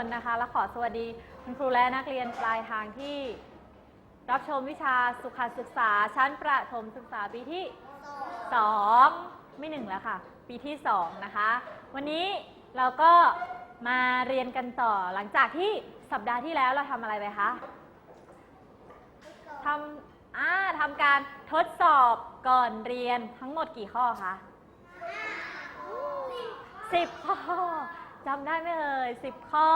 คนนะคะ และขอสวัสดีคุณครูและนักเรียนปลายทางที่ รับชมวิชาสุขศึกษาชั้นประถมศึกษาปีที่ 2 ไม่หนึ่งแล้วค่ะ ปีที่ 2 นะคะ วันนี้เราก็มาเรียนกันต่อหลังจากที่สัปดาห์ที่แล้วเราทำอะไรไปคะทำอ่าทำการทดสอบก่อนเรียนทั้งหมดกี่ข้อคะสิบข้อ จำได้ไหมเอ่ยสิบข้อ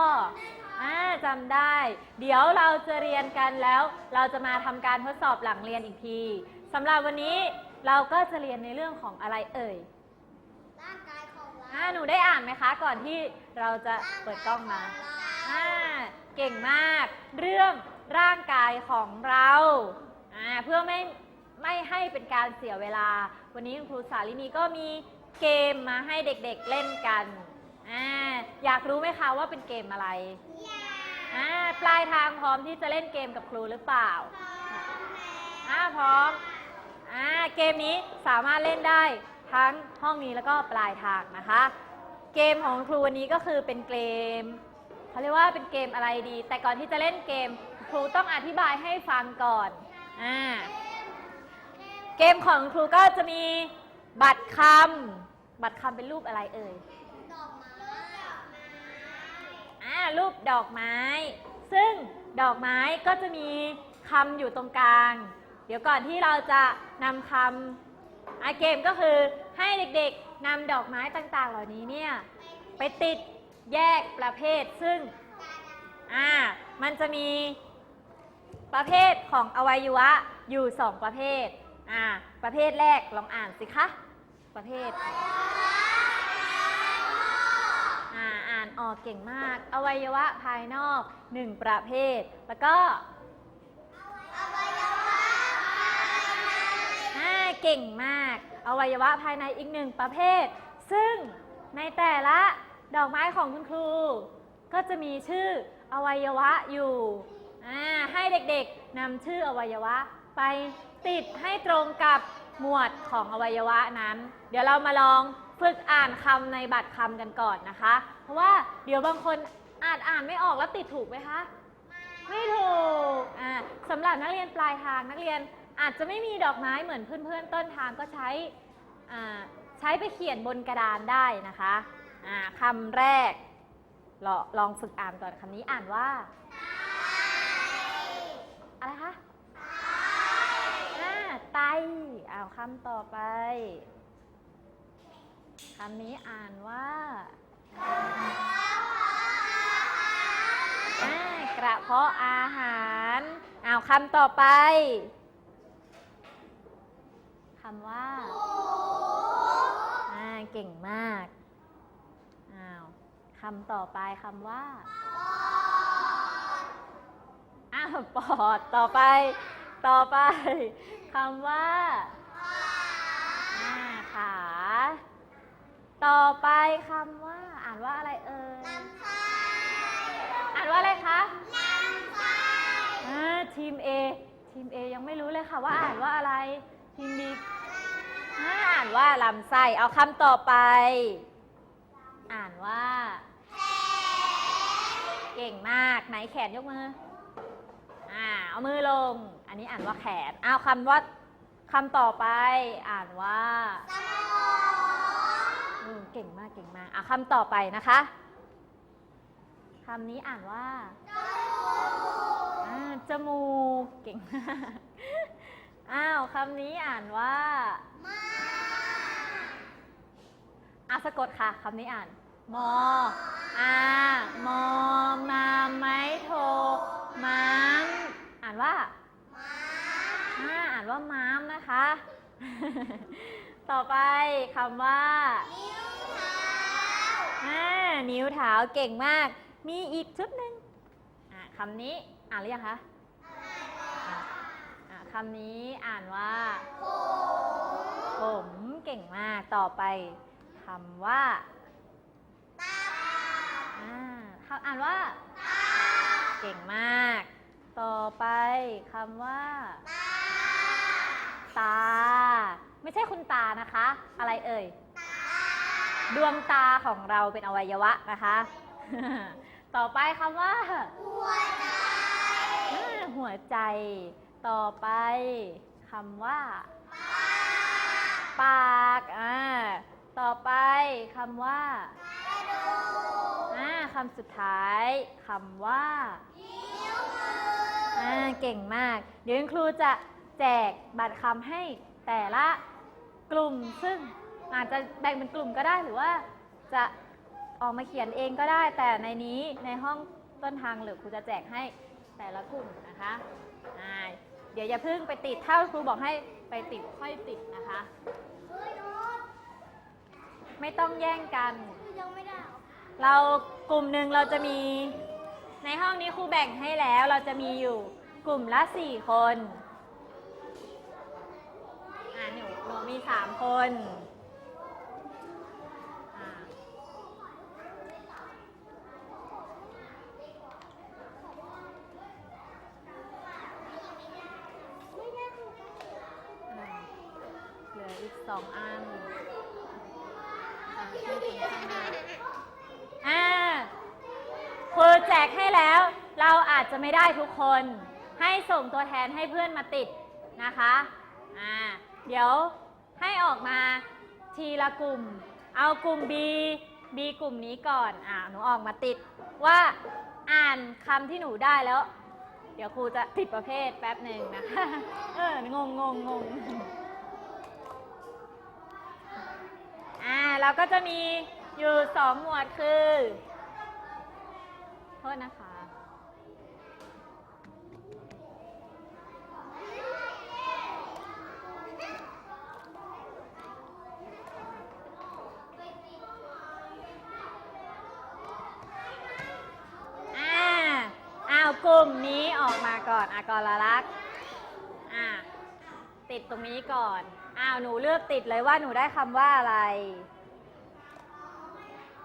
อ่าจำได้ เดี๋ยวเราจะเรียนกันแล้ว เราจะมาทำการทดสอบหลังเรียนอีกทีสำหรับวันนี้เราก็จะเรียนในเรื่องของอะไรเอ่ยร่างกายของเราอ่าหนูได้อ่านไหมคะ ก่อนที่เราจะเปิดกล้องมาอ่าเก่งมาก เรื่องร่างกายของเราอ่าเพื่อไม่ไม่ให้เป็นการเสียเวลา วันนี้คุณครูสาลินีก็มีเกมมาให้เด็กๆเล่นกัน อ่าอยากรู้ไหมคะว่าเป็นเกมอะไรอ่าปลายทางพร้อมที่จะเล่นเกมกับครูหรือเปล่าอ่าพร้อมอ่าเกมนี้สามารถเล่นได้ทั้งห้องนี้แล้วก็ปลายทางนะคะ เกมของครูวันนี้ก็คือเป็นเกมเขาเรียกว่าเป็นเกมอะไรดี แต่ก่อนที่จะเล่นเกม ครูต้องอธิบายให้ฟังก่อนอ่าเกมของครูก็จะมีบัตรคำบัตรคำเป็นรูปอะไรเอ่ยดอกไม้ อ่ารูปดอกไม้ ซึ่งดอกไม้ก็จะมีคำอยู่ตรงกลาง เดี๋ยวก่อนที่เราจะนำคำอาเกมก็คือให้เด็กๆนำดอกไม้ต่างๆ เหล่านี้เนี่ยไปติดแยกประเภทซึ่งอ่ามันจะมีประเภทของอวัยวะอยู่2ประเภทอ่าประเภทแรกลองอ่านสิคะ ประเภท อ่าอ่านออกเก่งมาก อวัยวะภายนอก 1 ประเภท แล้วก็อ่าเก่งมาก อวัยวะภายในอีกหนึ่งประเภท ซึ่งในแต่ละดอกไม้ของคุณครู ก็จะมีชื่ออวัยวะอยู่อ่าให้เด็กๆนำชื่ออวัยวะไปติดให้ตรงกับหมวดของอวัยวะนั้น เดี๋ยวเรามาลอง ฝึกอ่านคำในบัตรคำกันก่อนนะคะ เพราะว่าเดี๋ยวบางคนอานอ่านไม่ออกแล้วติดถูกไหมคะ ไม่ถูกอ่าสำหรับนักเรียนปลายทางนักเรียนอาจจะไม่มีดอกไม้เหมือนเพื่อนๆ ต้นทางก็ใช้อ่าใช้ไปเขียนบนกระดานได้นะคะอ่าคำแรกลองลองฝึกอ่านก่อนคำนี้อ่านว่าอะไรคะอ่าไตอ้าวคำต่อไป คำนี้อ่านว่าอ่ากระเพาะอาหารอ้าวคำต่อไปคำว่าอ่าเก่งมากอ้าวคำต่อไปคำว่าอ้าวปอดต่อไป ต่อไปคำว่าอ่าขา ต่อไปคำว่า อ่านว่าอะไรเอ่ยอ่านว่าอะไรคะอ่าทีม A ทีม A ยังไม่รู้เลยค่ะว่าอ่านว่าอะไร ทีม B อ่าอ่านว่าลำไส้เอาคำต่อไป อ่านว่า เก่งมากไหนแขนยกมืออ่าเอามือลง อันนี้อ่านว่าแขนเอาคำว่าคำต่อไป อ่านว่าอื มเก่งมากเก่งมากอะคำต่อไปนะคะคำนี้อ่านว่าอ่าจมูกเก่งมากอ้าวคำนี้อ่านว่าอะสะกดค่ะคำนี้อ่าน มออามอมาไม้โทม้ามอ่านว่าอ่าอ่านว่าม้ามนะคะ ต่อไปคำว่า นิ้วเท้าอ่านิ้วเท้าเก่งมาก มีอีกชุดหนึ่งอะคำนี้อ่านหรือยังคะอะอะคำนี้อ่านว่า ผมเก่งมากต่อไปคำว่าตาอ่าคำอ่านว่าเก่งมาก ต่อไปคำว่า ตาตา ไม่ใช่คุณตานะคะ อะไรเอ่ย ดวงตาของเราเป็นอวัยวะนะคะ ต่อไปคำว่า หัวใจอ่าหัวใจ ต่อไปคำว่า ปากอ่าต่อไปคำว่าอ่าคำสุดท้ายคำว่าอ่าเก่งมาก เดี๋ยวคุณครูจะแจกบัตรคำให้แต่ละ กลุ่ม ซึ่งอาจจะแบ่งเป็นกลุ่มก็ได้หรือว่าจะออกมาเขียนเองก็ได้ แต่ในนี้ในห้องต้นทางหรือครูจะแจกให้แต่ละกลุ่มนะคะอ่าเดี๋ยวอย่าเพิ่งไปติดถ้าครูบอกให้ไปติดค่อยติดนะคะไม่ต้องแย่งกัน เรากลุ่มหนึ่งเราจะมีในห้องนี้ครูแบ่งให้แล้ว เราจะมีอยู่กลุ่มละสี่คนอ่าหนูหนู มีสามคนเหลืออีกสองอันอ่าให้ถึงข้างหน้าอ่าครูแจกให้แล้ว เราอาจจะไม่ได้ทุกคน ให้ส่งตัวแทนให้เพื่อนมาติดนะคะ อ่า เดี๋ยว ให้ออกมาทีละกลุ่ม เอากลุ่ม B B กลุ่มนี้ก่อนอ่าหนูออกมาติดว่าอ่านคำที่หนูได้แล้ว เดี๋ยวครูจะติดประเภทแป๊บหนึ่งนะคะเอองงงงงงอ่าเราก็จะมีอยู่สองหมวดคือ โทษนะคะ อ่าอ้าวกลุ่มนี้ ออกมาก่อนอากรลักอ่าติดตรงนี้ก่อน อ้าวหนูเลือกติดเลยว่าหนูได้คำว่าอะไร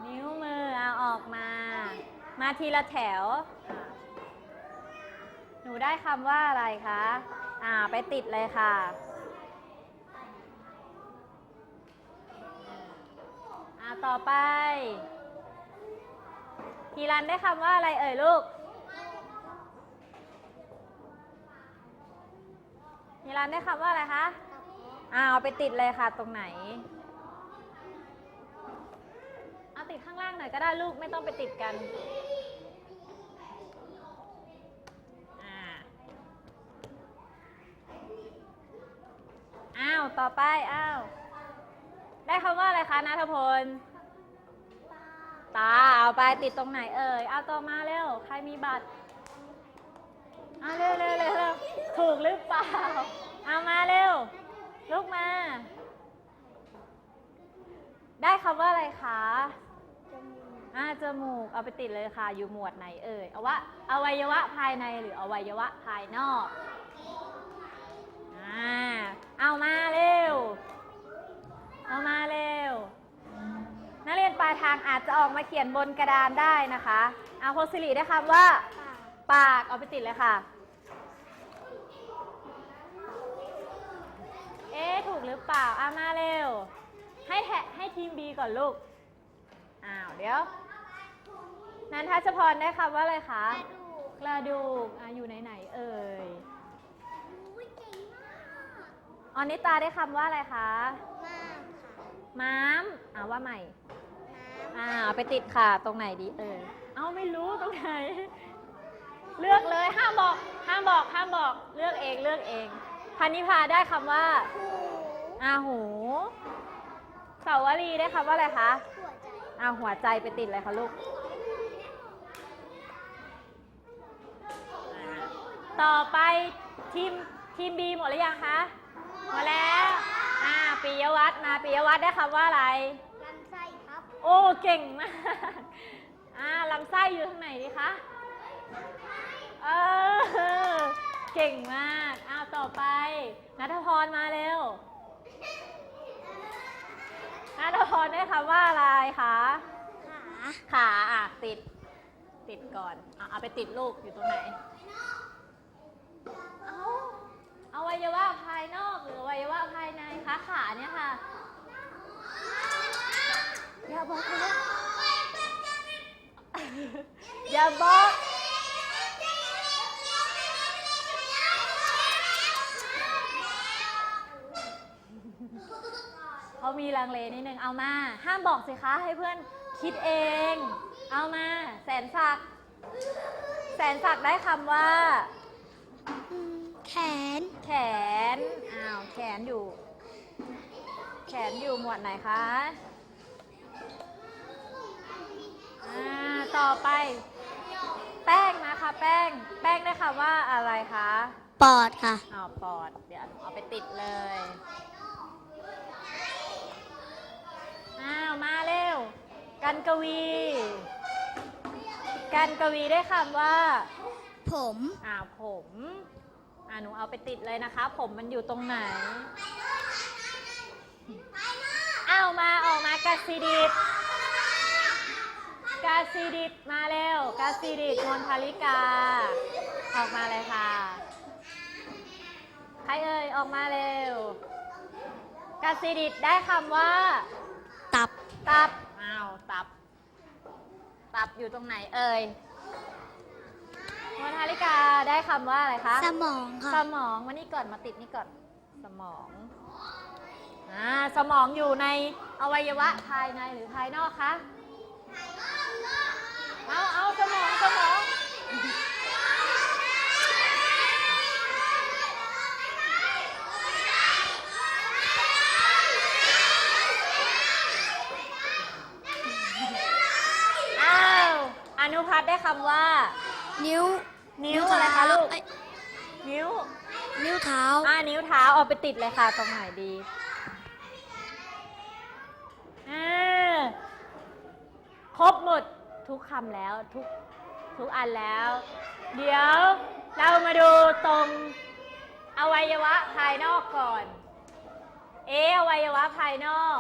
นิ้วมือเอาออกมา มาทีละแถว หนูได้คำว่าอะไรคะ อ่าไปติดเลยค่ะอ่าต่อไปทีรันได้คำว่าอะไรเอ่ยลูก ทีรันได้คำว่าอะไรคะอ่าเอาไปติดเลยค่ะตรงไหน เอาติดข้างล่างหน่อยก็ได้ลูกไม่ต้องไปติดกันอ่าอ้าว ต่อไป อ้าว ได้คำว่าอะไรคะนัทพล ตา เอาไปติดตรงไหนเอ่ย เอาต่อมาเร็ว ใครมีบัตร เอาเร็วเร็วเร็วเร็วถูกหรือเปล่า เอามาเร็ว ลุกมา ได้คำว่าอะไรคะอ่าจมูกเอาไปติดเลยค่ะ อยู่หมวดไหนเอ่ยเอาว่าอวัยวะภายในหรืออวัยวะภายนอกอ่าเอามาเร็ว เอามาเร็ว นักเรียนปลายทางอาจจะออกมาเขียนบนกระดานได้นะคะ เอาโพสิริได้คำว่า ปากเอาไปติดเลยค่ะ อ๊ะถูกหรือเปล่าเอามาเร็ว ให้แทะให้ทีม B ก่อนลูก อ้าวเดี๋ยว นันทัชพรได้คำว่าอะไรคะ กระดูกกระดูกอะอยู่ไหนไหนๆเอ่ยอุ้ยเก่งมากออนิตาได้คำว่าอะไรคะมากค่ะม้ามอ่าว่าใหม่น้อ่าเอาไปติดค่ะตรงไหนดีเออ เอาไม่รู้ตรงไหน เลือกเลยห้ามบอก ห้ามบอก ห้ามบอก เลือกเอง เลือกเอง พันนิพาได้คำว่าำหูอาหูสาวรีได้คำว่าอะไรคะหัวใจอาหัวใจไปติดเลยค่ะลูกอ่าต่อไปทีมทีมบีหมดหรือยังคะหมดแล้ว อ่าปิยวัฒน์มาปิยวัฒน์ได้คำว่าอะไรลำไส้ครับ โอ้เก่งมากอ่าลำไส้อยู่ทางไหนดีคะเออเก่งมากอ้าว ต่อไปนัทพรมาเร็วนัทพรได้คำว่าอะไรคะขาขาอะติด ติดก่อนอะเอาไปติดลูกอยู่ตรงไหนเอาอวัยวะภายนอกหรืออวัยวะภายในคะขาเนี่ยค่ะอย่าบอกเลยว่าอย่าบอก เขามีลังเลนิดนึงเอามา ห้ามบอกสิคะให้เพื่อนคิดเอง เอามา แสนศักดิ์แสนศักดิ์ได้คำว่า แขน แขน อ้าว แขนอยู่ แขนอยู่หมวดไหนคะ อ่า ต่อไป แป้งนะคะ แป้ง แป้งได้คำว่าอะไรคะ ปอดค่ะเอาปอด เดี๋ยวเอาไปติดเลย อ้าวมาเร็ว กันกวี กันกวีได้คำว่า ผมอ่าผมอ่าหนูเอาไปติดเลยนะคะ ผมมันอยู่ตรงไหนเอามาออกมากาซิดิตกาซิดิตมาเร็วกาซิดิตมนทาริกา ออกมาเลยค่ะ ใครเอ่ยออกมาเร็วกาซิดิตได้คำว่า ตับตับ อ้าว ตับ ตับอยู่ตรงไหนเอ่ยมนทาริกาได้คำว่าอะไรคะ สมองสค่ะมองมานี่ก่อนมาติดนี่ก่อน สมอง อ่า สมองอยู่ในอวัยวะภายในหรือภายนอกคะ เอาเอาสมองสมอง อ้าว อ นุพัฒน์ได้คำว่า นิ้ว นิ้วอะไรคะลูกเอ้ยนิ้ว นิ้วเท้า อ่านิ้วเท้าเอาไปติดเลยค่ะตรงไหนดีอ่าครบหมดทุกคำแล้วทุกทุกอันแล้ว เดี๋ยวเรามาดูตรงอวัยวะภายนอกก่อน เอะอวัยวะภายนอก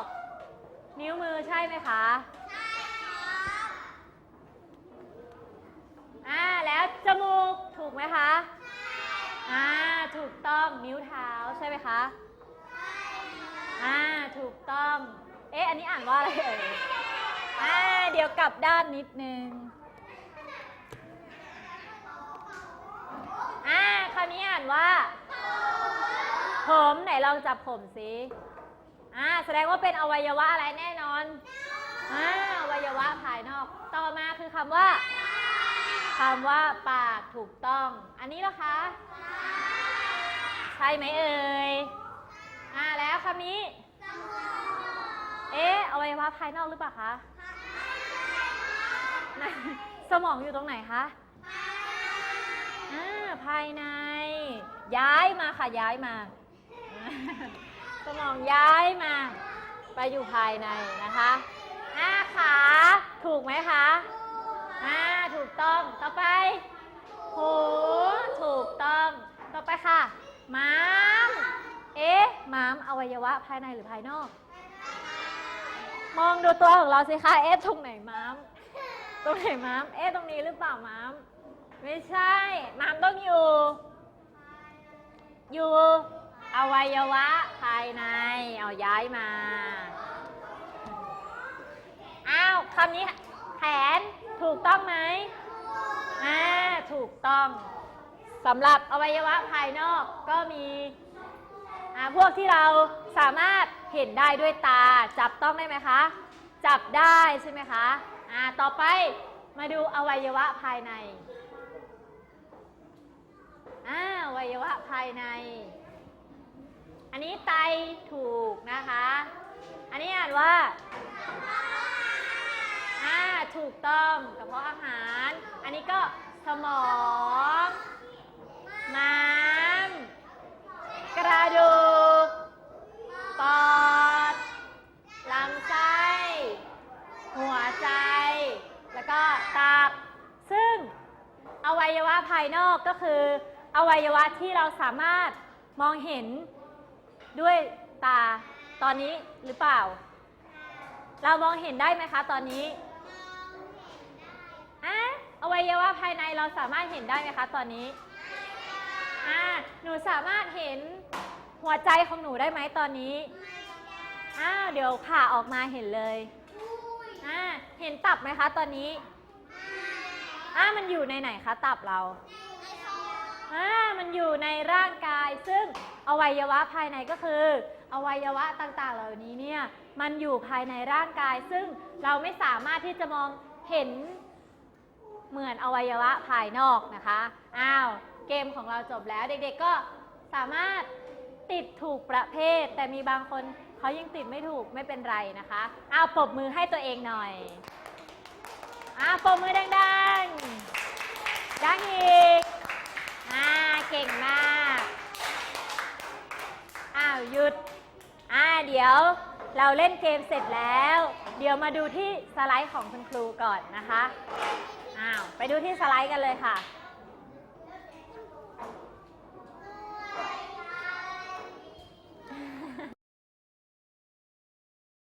นิ้วมือใช่ไหมคะ อ่าแล้วจมูกถูกไหมคะอ่าถูกต้องนิ้วเท้าใช่ไหมคะอ่าถูกต้อง เอ๊ะอันนี้อ่านว่าอะไรเอ่ยอ่าเดี๋ยวกลับด้านนิดนึงอ่าคราวนี้อ่านว่า ผมไหนลองจับผมสิอ่าแสดงว่าเป็นอวัยวะอะไรแน่นอนอ่าอวัยวะภายนอก ต่อมาคือคำว่า คำว่าปากถูกต้อง อันนี้เหรอคะ ใช่ไหมเอ่ย อ่าแล้วคำนี้ เอ๊ะอวัยวะภายนอกหรือเปล่าคะไหนสมองอยู่ตรงไหนคะอ่าภายใน ย้ายมาค่ะย้ายมา สมองย้ายมา ไปอยู่ภายในนะคะอ่าขาถูกไหมคะ อ่าถูกต้อง ต่อไปหูถูกต้อง ต่อไปค่ะ ม้าม เอ๊ะ ม้ามอวัยวะภายในหรือภายนอก มองดูตัวของเราสิคะ เอ๊ะ ตรงไหนม้าม ตรงไหนม้าม เอ๊ะ ตรงนี้หรือเปล่าม้าม ไม่ใช่ ม้ามต้องอยู่ อยู่อวัยวะภายใน เอาย้ายมา อ้าวคำนี้แขน ถูกต้องไหมอ่าถูกต้องสำหรับอวัยวะภายนอกก็มีอ่าพวกที่เราสามารถเห็นได้ด้วยตาจับต้องได้ไหมคะ จับได้ใช่ไหมคะอ่าต่อไปมาดูอวัยวะภายในอ่าอวัยวะภายใน อันนี้ไตถูกนะคะ อันนี้อ่านว่า อ่าถูกต้องกระเพาะอาหาร อันนี้ก็สมอง ม้าม กระดูก ปอด ลำไส้ หัวใจ แล้วก็ตับ ซึ่งอวัยวะภายนอกก็คืออวัยวะที่เราสามารถมองเห็นด้วยตาตอนนี้หรือเปล่า เรามองเห็นได้ไหมคะตอนนี้ วัยวะภายในเราสามารถเห็นได้ไหมคะตอนนี้อ่าหนูสามารถเห็นหัวใจของหนูได้ไหมตอนนี้อ้าวเดี๋ยวผ่าออกมาเห็นเลยอ่าเห็นตับไหมคะตอนนี้อ่ามันอยู่ในไหนคะตับเราอ่ามันอยู่ในร่างกาย ซึ่งอวัยวะภายในก็คือ อวัยวะต่างๆ เหล่านี้เนี่ยมันอยู่ภายในร่างกาย ซึ่งเราไม่สามารถที่จะมองเห็น เหมือนอวัยวะภายนอกนะคะ อ้าว เกมของเราจบแล้ว เด็กๆก็สามารถติดถูกประเภท แต่มีบางคนเขายังติดไม่ถูกไม่เป็นไรนะคะ อ้าวปรบมือให้ตัวเองหน่อย อ้าวปรบมือดังๆ ดังอีก อ่า เก่งมาก อ้าวหยุด อ่าเดี๋ยวเราเล่นเกมเสร็จแล้ว เดี๋ยวมาดูที่สไลด์ของคุณครูก่อนนะคะ อ้าว ไปดูที่สไลด์กันเลยค่ะ